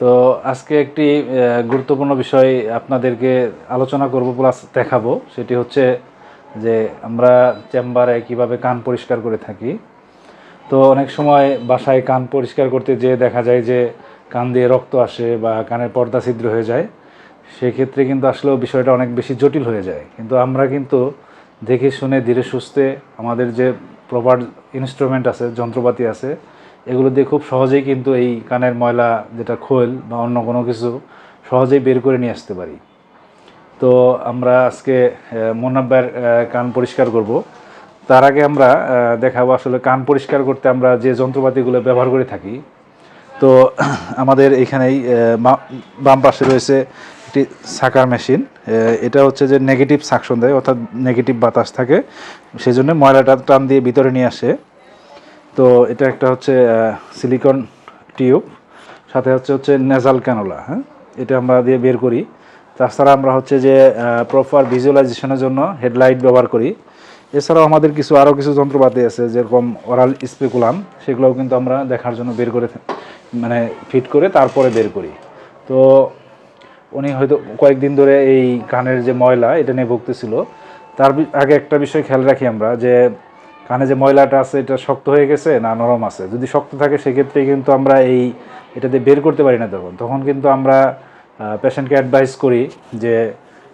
তো আজকে একটি গুরুত্বপূর্ণ বিষয় আপনাদেরকে আলোচনা করব, প্লাস দেখাবো। সেটি হচ্ছে যে আমরা চেম্বারে কীভাবে কান পরিষ্কার করে থাকি। তো অনেক সময় বাসায় কান পরিষ্কার করতে যেয়ে দেখা যায় যে কান দিয়ে রক্ত আসে বা কানের পর্দা ছিদ্র হয়ে যায়। সেক্ষেত্রে কিন্তু আসলেও বিষয়টা অনেক বেশি জটিল হয়ে যায়। কিন্তু আমরা কিন্তু দেখে শুনে, ধীরে সুস্থে আমাদের যে প্রপার ইনস্ট্রুমেন্ট আছে, যন্ত্রপাতি আছে এগুলো দিয়ে খুব সহজেই কিন্তু এই কানের ময়লা যেটা খোল বা অন্য কোনো কিছু সহজেই বের করে নিয়ে আসতে পারি। তো আমরা আজকে মোনাব্বার কান পরিষ্কার করব। তার আগে আমরা দেখাবো আসলে কান পরিষ্কার করতে আমরা যে যন্ত্রপাতিগুলো ব্যবহার করে থাকি। তো আমাদের এখানেই বাম পাশে রয়েছে একটি সাকার মেশিন। এটা হচ্ছে যে নেগেটিভ সাকশন দেয়, অর্থাৎ নেগেটিভ বাতাস থাকে। সেই জন্য ময়লাটা টান দিয়ে ভিতরে নিয়ে আসে। তো এটা একটা হচ্ছে সিলিকন টিউব সাথে হচ্ছে হচ্ছে নেজাল ক্যানোলা হ্যাঁ? এটা আমরা দিয়ে বের করি। তাছাড়া আমরা হচ্ছে যে প্রপার ভিজুয়ালাইজেশনের জন্য হেডলাইট ব্যবহার করি। এছাড়াও আমাদের কিছু আরও কিছু যন্ত্রপাতি আছে, যেরকম ওরাল স্পেকুলাম সেগুলোও কিন্তু আমরা দেখার জন্য বের করে মানে ফিট করে তারপরে বের করি। তো উনি হয়তো কয়েকদিন ধরে এই কানের যে ময়লা, এটা নিয়ে ভুগতেছিল। তার আগে একটা বিষয় খেয়াল রাখি আমরা যে কানে যে ময়লাটা আছে, এটা শক্ত হয়ে গেছে না নরম আছে? যদি শক্ত থাকে, সেক্ষেত্রে কিন্তু আমরা এই এটা দিয়ে বের করতে পারি না তখন। তখন কিন্তু আমরা পেশেন্টকে অ্যাডভাইস করি যে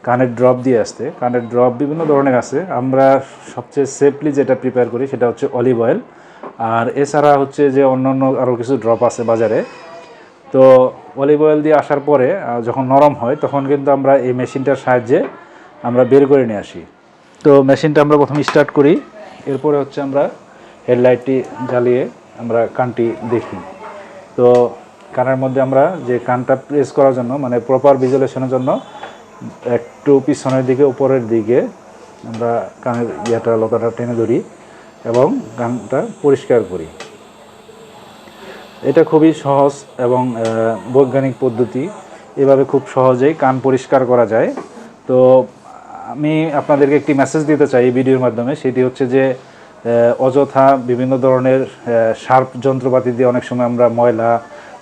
কানের ড্রপ দিয়ে আসতে। কানের ড্রপ বিভিন্ন ধরনের আছে। আমরা সবচেয়ে সেফলি যেটা প্রিপেয়ার করি সেটা হচ্ছে অলিভ অয়েল আর এছাড়া হচ্ছে যে অন্যান্য আরও কিছু ড্রপ আছে বাজারে। তো অলিভ অয়েল দিয়ে আসার পরে যখন নরম হয়, তখন কিন্তু আমরা এই মেশিনটার সাহায্যে আমরা বের করে নিয়ে আসি। তো মেশিনটা আমরা প্রথমে স্টার্ট করি। এরপরে হচ্ছে আমরা হেডলাইটটি জ্বালিয়ে আমরা কানটি দেখি। তো কানের মধ্যে আমরা যে কানটা প্রেস করার জন্য মানে প্রপার ভিজুয়ালেশনের জন্য, একটু পিছনের দিকে, উপরের দিকে আমরা কানের ইয়েটা, লতাটা টেনে ধরি এবং কানটা পরিষ্কার করি। এটা খুবই সহজ এবং বৈজ্ঞানিক পদ্ধতি। এভাবে খুব সহজেই কান পরিষ্কার করা যায়। তো আমি আপনাদেরকে একটি মেসেজ দিতে চাই এই ভিডিওর মাধ্যমে। সেটি হচ্ছে যে অযথা বিভিন্ন ধরনের শার্প যন্ত্রপাতি দিয়ে অনেক সময় আমরা ময়লা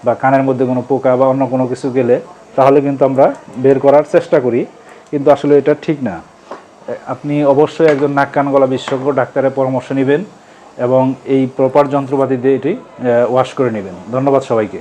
বা কানের মধ্যে কোনো পোকা বা অন্য কোনো কিছু গেলে তাহলে কিন্তু আমরা বের করার চেষ্টা করি। কিন্তু আসলে এটা ঠিক না। আপনি অবশ্যই একজন নাক কান গলা বিশেষজ্ঞ, ডাক্তারের পরামর্শ নেবেন এবং এই প্রপার যন্ত্রপাতি দিয়ে এটি ওয়াশ করে নেবেন। ধন্যবাদ সবাইকে।